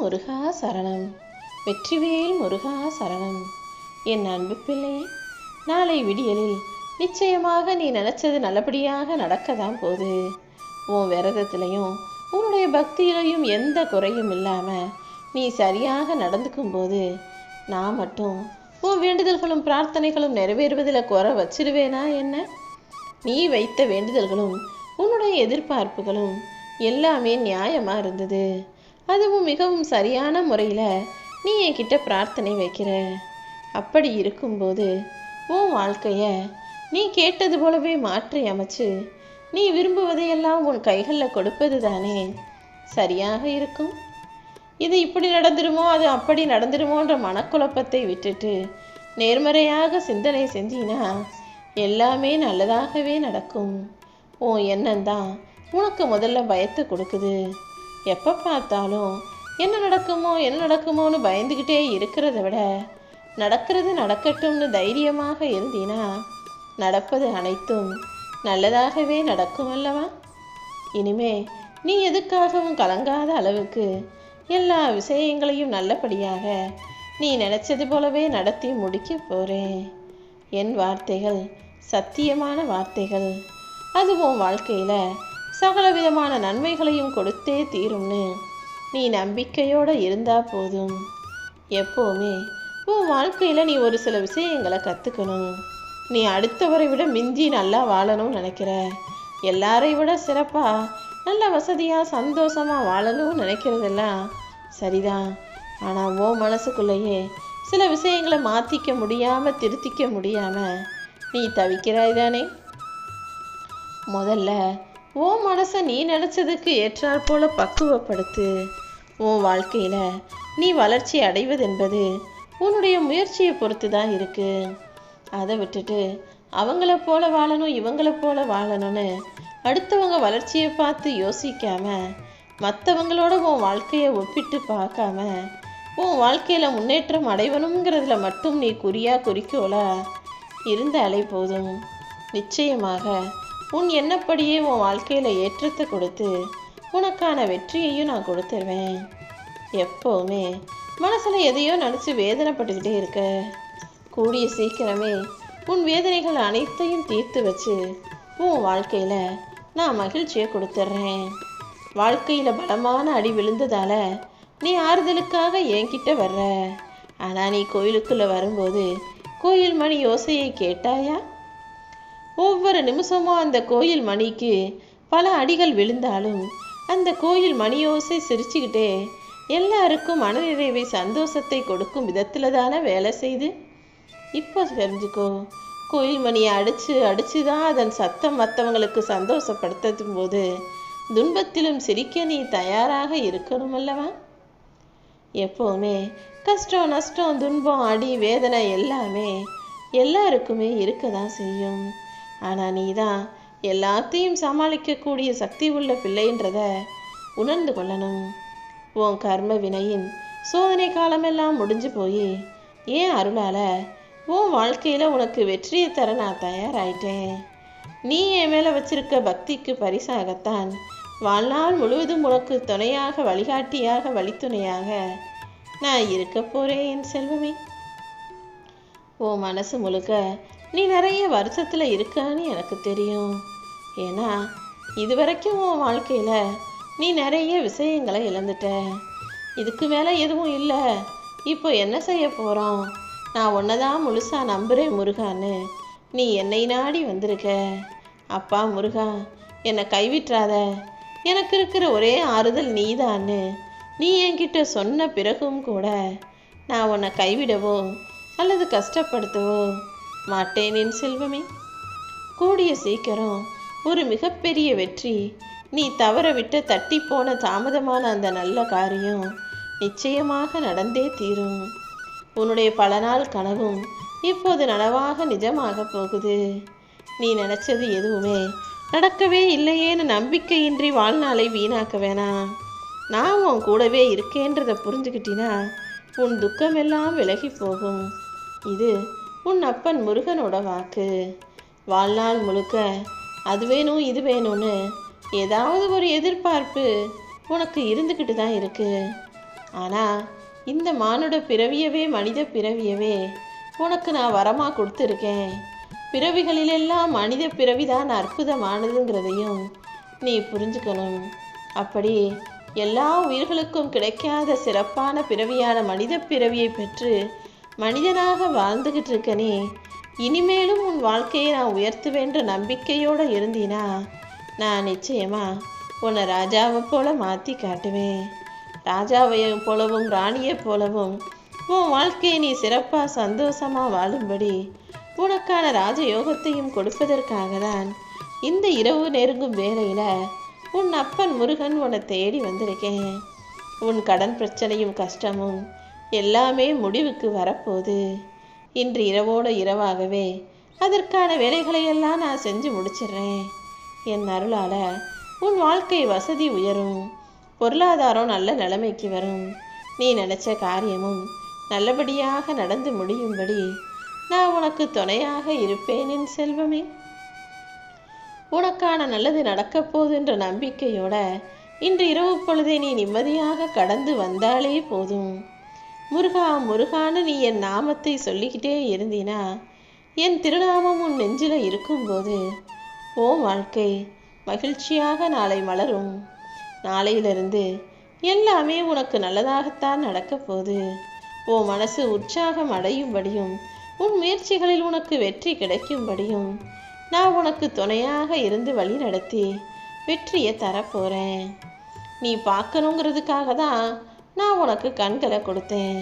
முருகா சரணம். வெற்றிவேல் முருகா சரணம். என் அன்பு பிள்ளை நாளை விடியலில் நிச்சயமாக நீ நினைச்சது நல்லபடியாக நடக்கதான் போகுது. உன் விரதத்திலையும் உன்னுடைய பக்தியிலையும் எந்த குறையும் இல்லாமல் நீ சரியாக நடந்துக்கும் போது நான் மட்டும் உன் வேண்டுதல்களும் பிரார்த்தனைகளும் நிறைவேறுவதில் குறை வச்சிருவேனா என்ன? நீ வைத்த வேண்டுதல்களும் உன்னுடைய எதிர்பார்ப்புகளும் எல்லாமே நியாயமாக இருந்தது. அதுவும் மிகவும் சரியான முறையில் நீ என்கிட்ட பிரார்த்தனை வைக்கிற. அப்படி இருக்கும்போது உன் வாழ்க்கையை நீ கேட்டது போலவே மாற்றி அமைச்சு நீ விரும்புவதையெல்லாம் உன் கைகளில் கொடுப்பது தானே சரியாக இருக்கும்? இது இப்படி நடந்துருமோ அது அப்படி நடந்துருமோன்ற மனக்குழப்பத்தை விட்டுட்டு நேர்மறையாக சிந்தனை செஞ்சினா எல்லாமே நல்லதாகவே நடக்கும். உன் எண்ணம்தான் உனக்கு முதல்ல பயத்தை கொடுக்குது. எப்போ பார்த்தாலும் என்ன நடக்குமோ என்ன நடக்குமோன்னு பயந்துக்கிட்டே இருக்கிறத விட நடக்கிறது நடக்கட்டும்னு தைரியமாக இருந்தீனா நடப்பது அனைத்தும் நல்லதாகவே நடக்கும் அல்லவா? இனிமே நீ எதுக்காகவும் கலங்காத அளவுக்கு எல்லா விஷயங்களையும் நல்லபடியாக நீ நினைச்சது போலவே நடத்தி முடிக்க போறேன். என் வார்த்தைகள் சத்தியமான வார்த்தைகள். அது உன் வாழ்க்கையில சகல விதமான நன்மைகளையும் கொடுத்தே தீரும்னு நீ நம்பிக்கையோட இருந்தா போதும். எப்போவுமே உன் வாழ்க்கையில் நீ ஒரு சில விஷயங்களை கற்றுக்கணும் நீ அடுத்தவரை விட மிஞ்சி நல்லா வாழணும்னு நினைக்கிற. எல்லாரை விட சிறப்பாக நல்ல வசதியாக சந்தோஷமாக வாழணும்னு நினைக்கிறதெல்லாம் சரிதான். ஆனால் ஓ மனசுக்குள்ளேயே சில விஷயங்களை மாற்றிக்க முடியாமல் திருத்திக்க முடியாமல் நீ தவிக்கிறாய் தானே? முதல்ல உன் மனசை நீ நினச்சதுக்கு ஏற்றாற் போல பக்குவப்படுத்து. உன் வாழ்க்கையில் நீ வளர்ச்சி அடைவதென்பது உன்னுடைய முயற்சியை பொறுத்து தான் இருக்கு. அதை விட்டுட்டு அவங்கள போல வாழணும் இவங்கள போல வாழணும்னு அடுத்தவங்க வளர்ச்சியை பார்த்து யோசிக்காம மற்றவங்களோட உன் வாழ்க்கையை ஒப்பிட்டு பார்க்காம உன் வாழ்க்கையில் முன்னேற்றம் அடைவணுங்கிறதுல மட்டும் நீ குறியா குறிக்கோளா? இருந்தாலே போதும். நிச்சயமாக உன் எண்ணப்படியே உன் வாழ்க்கையில் ஏற்றத்தை கொடுத்து உனக்கான வெற்றியையும் நான் கொடுத்துருவேன். எப்போவுமே மனசில் எதையோ நினச்சி வேதனைப்பட்டுக்கிட்டே இருக்க. கூடிய சீக்கிரமே உன் வேதனைகள் அனைத்தையும் தீர்த்து வச்சு உன் வாழ்க்கையில் நான் மகிழ்ச்சியை கொடுத்துட்றேன் வாழ்க்கையில் பலமான அடி விழுந்ததால் நீ ஆறுதலுக்காக என்கிட்ட வர்ற. ஆனால் நீ கோயிலுக்குள்ளே வரும்போது கோயில் மணி யோசையை கேட்டாயா? ஒவ்வொரு நிமிஷமும் அந்த கோயில் மணிக்கு பல அடிகள் விழுந்தாலும் அந்த கோயில் மணியோசை சிரிச்சுக்கிட்டே எல்லாருக்கும் மனநிறைவை சந்தோஷத்தை கொடுக்கும் விதத்தில் தானே வேலை செய்து? இப்போ தெரிஞ்சுக்கோ கோயில் மணியை அடித்து அடித்து தான் அதன் சத்தம் மற்றவங்களுக்கு சந்தோஷப்படுத்தும் போது துன்பத்திலும் சிரிக்க நீ தயாராக இருக்கணும் அல்லவா? எப்போவுமே கஷ்டம் நஷ்டம் துன்பம் அடி வேதனை எல்லாமே எல்லாருக்குமே இருக்க தான் செய்யும். ஆனால் நீ தான் எல்லாத்தையும் சமாளிக்கக்கூடிய சக்தி உள்ள பிள்ளைன்றத உணர்ந்து கொள்ளணும். உன் கர்ம வினையின் சோதனை காலமெல்லாம் முடிஞ்சு போய் ஏன் அருளால உன் வாழ்க்கையில் உனக்கு வெற்றியை தர நான் தயாராயிட்டேன்? நீ என் மேலே வச்சிருக்க பக்திக்கு பரிசாகத்தான் வாழ்நாள் முழுவதும் உனக்கு துணையாக வழிகாட்டியாக வழித்துணையாக நான் இருக்க போறேன் என் செல்வமே. உன் மனசு முழுக்க நீ நிறைய வருஷத்தில் இருக்கான்னு எனக்கு தெரியும். ஏன்னா இது வரைக்கும் உன் வாழ்க்கையில் நீ நிறைய விஷயங்களை இழந்துட்ட. இதுக்கு மேலே எதுவும் இல்லை. இப்போ என்ன செய்ய போகிறோம் நான் உன்னை தான் முழுசாக நம்புகிறேன் முருகான்னு. நீ என்னை நாடி வந்திருக்க. அப்பா முருகா என்னை கைவிட்டுறாத எனக்கு இருக்கிற ஒரே ஆறுதல் நீதான்னு. நீ என்கிட்ட சொன்ன பிறகும் கூட நான் உன்னை கைவிடவோ அல்லது கஷ்டப்படுத்தவோ மாட்டேன் என் செல்வமே. கூடிய சீக்கிரம் ஒரு மிகப்பெரிய வெற்றி. நீ தவறவிட்ட தட்டி போன தாமதமான அந்த நல்ல காரியம் நிச்சயமாக நடந்தே தீரும். உன்னுடைய பல நாள் கனவும் இப்போது நனவாக நிஜமாக போகுது. நீ நினைச்சது எதுவுமே நடக்கவே இல்லையேன்னு நம்பிக்கையின்றி வாழ்நாளை வீணாக்க வேணாம். நான் உன் கூடவே இருக்கேன்றதை புரிஞ்சுக்கிட்டினா உன் துக்கமெல்லாம் விலகி போகும். இது உன் அப்பன் முருகனோட வாக்கு. வாழ்நாள் முழுக்க அது வேணும் இது வேணும்னு ஏதாவது ஒரு எதிர்பார்ப்பு உனக்கு இருந்துக்கிட்டு தான் இருக்கு. ஆனால் இந்த மானுட பிறவியவே மனித பிறவியவே உனக்கு நான் வரமாக கொடுத்துருக்கேன். பிறவிகளிலெல்லாம் மனித பிறவிதான் அற்புதமானதுங்கிறதையும் நீ புரிஞ்சுக்கணும். அப்படி எல்லா உயிர்களுக்கும் கிடைக்காத சிறப்பான பிறவியான மனித பிறவியை பெற்று மனிதனாக வாழ்ந்துகிட்டு இருக்கனே இனிமேலும் உன் வாழ்க்கையை நான் உயர்த்துவேன்ற நம்பிக்கையோடு இருந்தீனா நான் நிச்சயமா உன்னை ராஜாவை போல மாற்றி காட்டுவேன். ராஜாவை போலவும் ராணியை போலவும் உன் வாழ்க்கையை நீ சிறப்பாக சந்தோஷமாக வாழும்படி உனக்கான ராஜயோகத்தையும் கொடுப்பதற்காக தான் இந்த இரவு நெருங்கும் வேலையில் உன் அப்பன் முருகன் உன்னை தேடி வந்திருக்கேன். உன் கடன் பிரச்சனையும் கஷ்டமும் எல்லாமே முடிவுக்கு வரப்போகுது. இன்று இரவோட இரவாகவே அதற்கான வேலைகளையெல்லாம் நான் செஞ்சு முடிச்சிடுறேன். என் அருளால் உன் வாழ்க்கை வசதி உயரும். பொருளாதாரம் நல்ல நிலைமைக்கு வரும். நீ நினச்ச காரியமும் நல்லபடியாக நடந்து முடியும்படி நான் உனக்கு துணையாக இருப்பேன் என் செல்வமே. உனக்கான நல்லது நடக்கப் போகுதுன்ற நம்பிக்கையோட இன்று இரவு பொழுதை நீ நிம்மதியாக கடந்து வந்தாலே போதும். முருகா முருகான்னு நீ என் நாமத்தை சொல்லிக்கிட்டே இருந்தீனா என் திருநாமம் உன் நெஞ்சில் இருக்கும்போது ஓ வாழ்க்கை மகிழ்ச்சியாக நாளை மலரும். நாளையிலிருந்து எல்லாமே உனக்கு நல்லதாகத்தான் நடக்கப் போகுது. ஓ மனசு உற்சாகம் அடையும்படியும் உன் முயற்சிகளில் உனக்கு வெற்றி கிடைக்கும்படியும் நான் உனக்கு துணையாக இருந்து வழி நடத்தி வெற்றியை தரப்போகிறேன் நீ பார்க்கணுங்கிறதுக்காக தான் நான் உனக்கு கண்களை கொடுத்தேன்.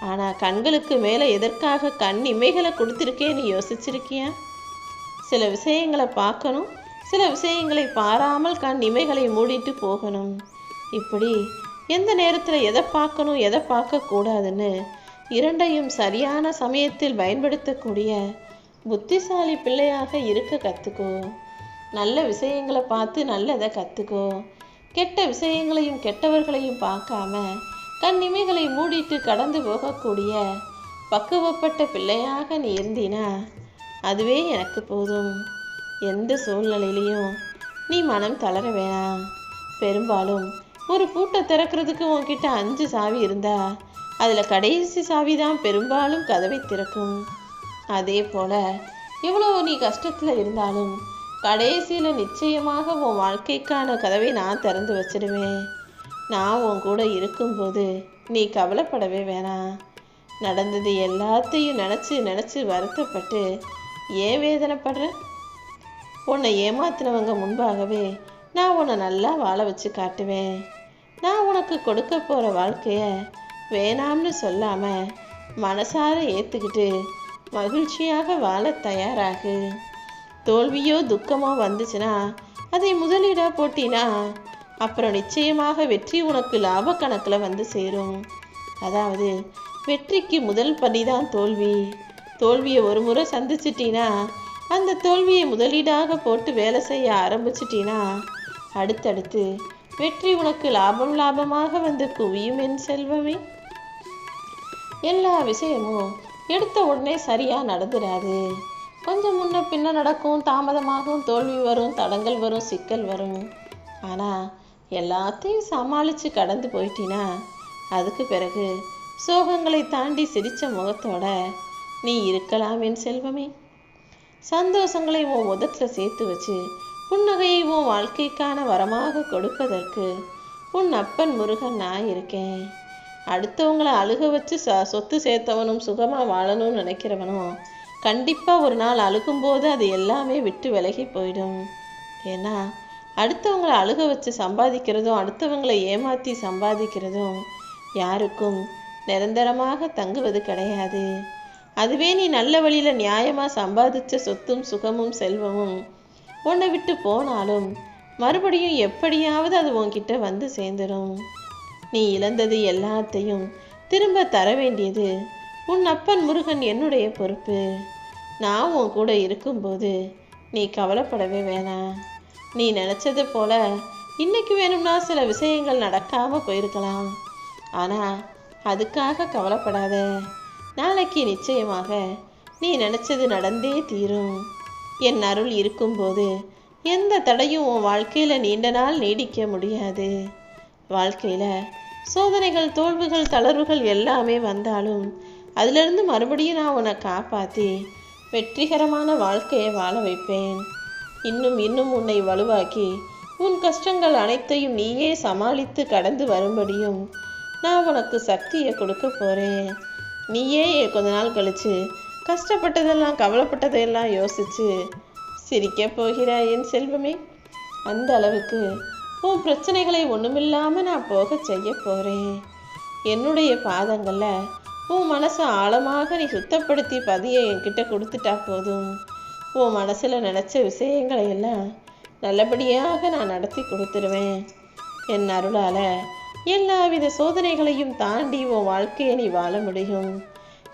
ஆனால் கண்களுக்கு மேலே எதற்காக கண் இமைகளை கொடுத்துருக்கேன்னு யோசிச்சிருக்கியா? சில விஷயங்களை பார்க்கணும் சில விஷயங்களை பாராமல் கண் இமைகளை மூடிட்டு போகணும். இப்படி எந்த நேரத்தில் எதை பார்க்கணும் எதை பார்க்கக்கூடாதுன்னு இரண்டையும் சரியான சமயத்தில் பயன்படுத்தக்கூடிய புத்திசாலி பிள்ளையாக இருக்க கற்றுக்கோ நல்ல விஷயங்களை பார்த்து நல்லதை கற்றுக்கோ கெட்ட விஷயங்களையும் கெட்டவர்களையும் பார்க்காம கண்ணிமைகளை மூடிட்டு கடந்து போகக்கூடிய பக்குவப்பட்ட பிள்ளையாக நீ இருந்தினா அதுவே எனக்கு போதும். எந்த சூழ்நிலையிலையும் நீ மனம் தளர வேணாம். பெரும்பாலும் ஒரு பூட்டை திறக்கிறதுக்கு உன்கிட்ட அஞ்சு சாவி இருந்தா அதில் கடைசி சாவி தான் பெரும்பாலும் கதவை திறக்கும். அதே போல எவ்வளோ நீ கஷ்டத்தில் இருந்தாலும் கடைசியில் நிச்சயமாக உன் வாழ்க்கைக்கான கதவை நான் திறந்து வச்சிடுவேன். நான் உன் கூட இருக்கும்போது நீ கவலைப்படவே வேணாம். நடந்தது எல்லாத்தையும் நினச்சி நினச்சி வருத்தப்பட்டு ஏன் வேதனைப்படுற? உன்னை ஏமாத்தினவங்க முன்பாகவே நான் உன்னை நல்லா வாழ வச்சு காட்டுவேன். நான் உனக்கு கொடுக்க போகிற வாழ்க்கையை வேணாம்னு சொல்லாமல் மனசார ஏற்றுக்கிட்டு மகிழ்ச்சியாக வாழ தயாராகு. தோல்வியோ துக்கமோ வந்துச்சுன்னா அதை முதலீடாக போட்டினா அப்புறம் நிச்சயமாக வெற்றி உனக்கு லாப கணக்கில் வந்து சேரும். அதாவது வெற்றிக்கு முதல் படிதான் தோல்வி. தோல்வியை ஒரு முறை சந்திச்சிட்டினா அந்த தோல்வியை முதலீடாக போட்டு வேலை செய்ய ஆரம்பிச்சிட்டினா அடுத்தடுத்து வெற்றி உனக்கு லாபம் லாபமாக வந்து குவியும் என் செல்வமே. எல்லா விஷயமும் எடுத்த உடனே சரியாக நடந்துடாது கொஞ்சம் முன்ன பின்ன நடக்கும் தாமதமாகும் தோல்வி வரும் தடங்கள் வரும் சிக்கல் வரும். ஆனால் எல்லாத்தையும் சமாளித்து கடந்து போயிட்டினா அதுக்கு பிறகு சோகங்களை தாண்டி சிரித்த முகத்தோட நீ இருக்கலாம் என் செல்வமே. சந்தோஷங்களை உன் உதட்டில் சேர்த்து வச்சு புன்னகையை உன் வாழ்க்கைக்கான வரமாக கொடுப்பதற்கு உன் அப்பன் முருகன் நான் இருக்கேன். அடுத்தவங்களை அழுக வச்சு ச சொத்து சேர்த்தவனும் சுகமாக வாழணும்னு நினைக்கிறவனும் கண்டிப்பாக ஒரு நாள் அழுகும்போது அது எல்லாமே விட்டு விலகி போயிடும். ஏன்னா அடுத்தவங்களை அழுக வச்சு சம்பாதிக்கிறதும் அடுத்தவங்களை ஏமாற்றி சம்பாதிக்கிறதும் யாருக்கும் நிரந்தரமாக தங்குவது கிடையாது. அதுவே நீ நல்ல வழியில் நியாயமாக சம்பாதிச்ச சொத்தும் சுகமும் செல்வமும் உன்னை விட்டு போனாலும் மறுபடியும் எப்படியாவது அது உன்கிட்ட வந்து சேர்ந்துடும் நீ இழந்தது எல்லாத்தையும் திரும்ப தர வேண்டியது உன் அப்பன் முருகன் என்னுடைய பொறுப்பு. நான் உன் கூட இருக்கும்போது நீ கவலைப்படவே வேணாம். நீ நினச்சது போல இன்னைக்கு வேணும்னா சில விஷயங்கள் நடக்காமல் போயிருக்கலாம். ஆனால் அதுக்காக கவலைப்படாத. நாளைக்கு நிச்சயமாக நீ நினச்சது நடந்தே தீரும். என் அருள் இருக்கும்போது எந்த தடையும் உன் வாழ்க்கையில் நீண்ட நாள் நீடிக்க முடியாது. வாழ்க்கையில் சோதனைகள் தோல்விகள் தளர்வுகள் எல்லாமே வந்தாலும் அதிலிருந்து மறுபடியும் நான் உன்னை காப்பாற்றி வெற்றிகரமான வாழ்க்கையை வாழ வைப்பேன். இன்னும் இன்னும் உன்னை வலுவாக்கி உன் கஷ்டங்கள் அனைத்தையும் நீயே சமாளித்து கடந்து வரும்படியும் நான் உனக்கு சக்தியை கொடுக்க போறேன். நீயே கொஞ்ச நாள் கழிச்சு கஷ்டப்பட்டதெல்லாம் கவலைப்பட்டதையெல்லாம் யோசிச்சு சிரிக்க போகிறாய் என் செல்வமே. அந்த அளவுக்கு உன் பிரச்சனைகளை ஒண்ணுமில்லாம நான் போக செய்ய போறேன். என்னுடைய பாதங்கள்ல உன் மனசை ஆழமாக நீ சுத்தப்படுத்தி பதிய என்கிட்ட கொடுத்துட்டா போதும். உன் மனசில் நினச்ச விஷயங்களை எல்லாம் நல்லபடியாக நான் நடத்தி கொடுத்துருவேன். என் அருளால் எல்லாவித சோதனைகளையும் தாண்டி உன் வாழ்க்கையை நீ வாழ முடியும்.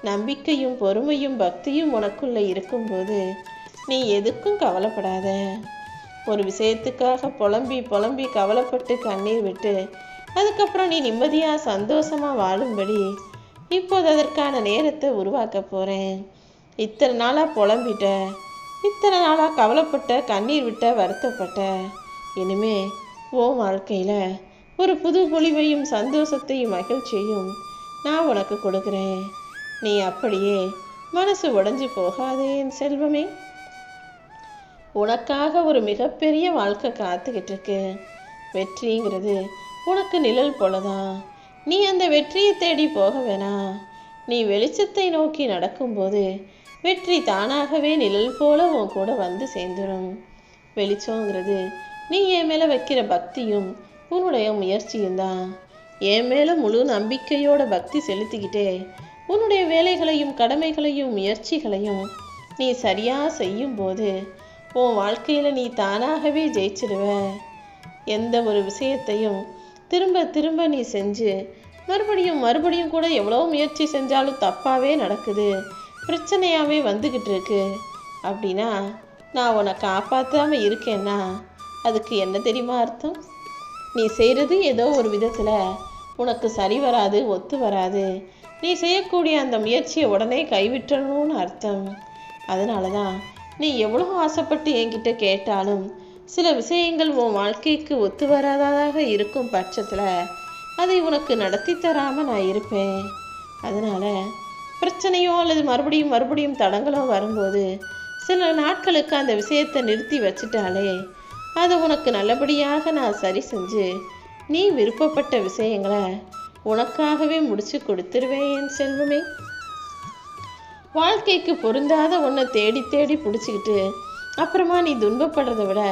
நம்பிக்கையும் பொறுமையும் பக்தியும் உனக்குள்ளே இருக்கும்போது நீ எதுக்கும் கவலைப்படாத. ஒரு விஷயத்துக்காக புலம்பி புலம்பி கவலைப்பட்டு கண்ணீர் விட்டு அதுக்கப்புறம் நீ நிம்மதியாக சந்தோஷமாக வாழும்படி இப்போது அதற்கான நேரத்தை உருவாக்க போகிறேன் இத்தனை நாளாக புலம்பிட்ட இத்தனை நாளா கவலைப்பட்ட கண்ணீர் விட்ட வருத்தப்பட்ட. இனிமே ஓ வாழ்க்கையில ஒரு புது பொலிவையும் சந்தோஷத்தையும் மகிழ்ச்சியையும் நான் உனக்கு கொடுக்குறேன். நீ அப்படியே மனசு உடைஞ்சு போகாதே என் செல்வமே. உனக்காக ஒரு மிகப்பெரிய வாழ்க்கை காத்துக்கிட்டு இருக்கு வெற்றிங்கிறது உனக்கு நிழல் போலதான் நீ அந்த வெற்றியை தேடி போக வேணாம். நீ வெளிச்சத்தை நோக்கி நடக்கும்போது வெற்றி தானாகவே நிழல் போல உன் கூட வந்து சேர்ந்துடும் வெளிச்சங்கிறது நீ என் மேல வைக்கிற பக்தியும் உன்னுடைய முயற்சியும் தான். என் மேல முழு நம்பிக்கையோட பக்தி செலுத்திக்கிட்டே உன்னுடைய வேலைகளையும் கடமைகளையும் முயற்சிகளையும் நீ சரியா செய்யும் போது உன் வாழ்க்கையில நீ தானாகவே ஜெயிச்சிடுவ. எந்த ஒரு விஷயத்தையும் திரும்ப திரும்ப நீ செஞ்சு மறுபடியும் மறுபடியும் கூட எவ்வளோ முயற்சி செஞ்சாலும் தப்பாவே நடக்குது. பிரச்சனையாகவே வந்துக்கிட்டு இருக்கு அப்படின்னா நான் உன்னை காப்பாற்றாமல் இருக்கேன்னா அதுக்கு என்ன தெரியுமா அர்த்தம்? நீ செய்கிறது ஏதோ ஒரு விதத்தில் உனக்கு சரி வராது ஒத்து வராது. நீ செய்யக்கூடிய அந்த முயற்சியை உடனே கைவிட்டணும்னு அர்த்தம். அதனால தான் நீ எவ்வளோ ஆசைப்பட்டு என்கிட்ட கேட்டாலும் சில விஷயங்கள் உன் வாழ்க்கைக்கு ஒத்து வராததாக இருக்கும் பட்சத்தில் அதை உனக்கு நடத்தி தராமல் நான் இருப்பேன். அதனால் பிரச்சனையோ அல்லது மறுபடியும் மறுபடியும் தடங்களோ வரும்போது சில நாட்களுக்கு அந்த விஷயத்தை நிறுத்தி வச்சுட்டாலே அதை உனக்கு நல்லபடியாக நான் சரி செஞ்சு நீ விருப்பப்பட்ட விஷயங்களை உனக்காகவே முடிச்சு கொடுத்துருவேன் என் செல்வமே. வாழ்க்கைக்கு பொருந்தாத ஒன்றை தேடி தேடி பிடிச்சிக்கிட்டு அப்புறமா நீ துன்பப்படுறத விட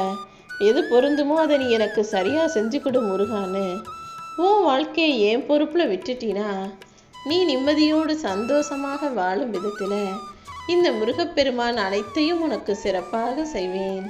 எது பொருந்துமோ அதை நீ எனக்கு சரியாக செஞ்சு கொடு முருகான்னு உன் வாழ்க்கையை என் பொறுப்பில் விட்டுட்டீனா நீ நிம்மதியோடு சந்தோஷமாக வாழும் விதத்தில் இந்த முருகப்பெருமான் அனைத்தையும் உனக்கு சிறப்பாக செய்வேன்.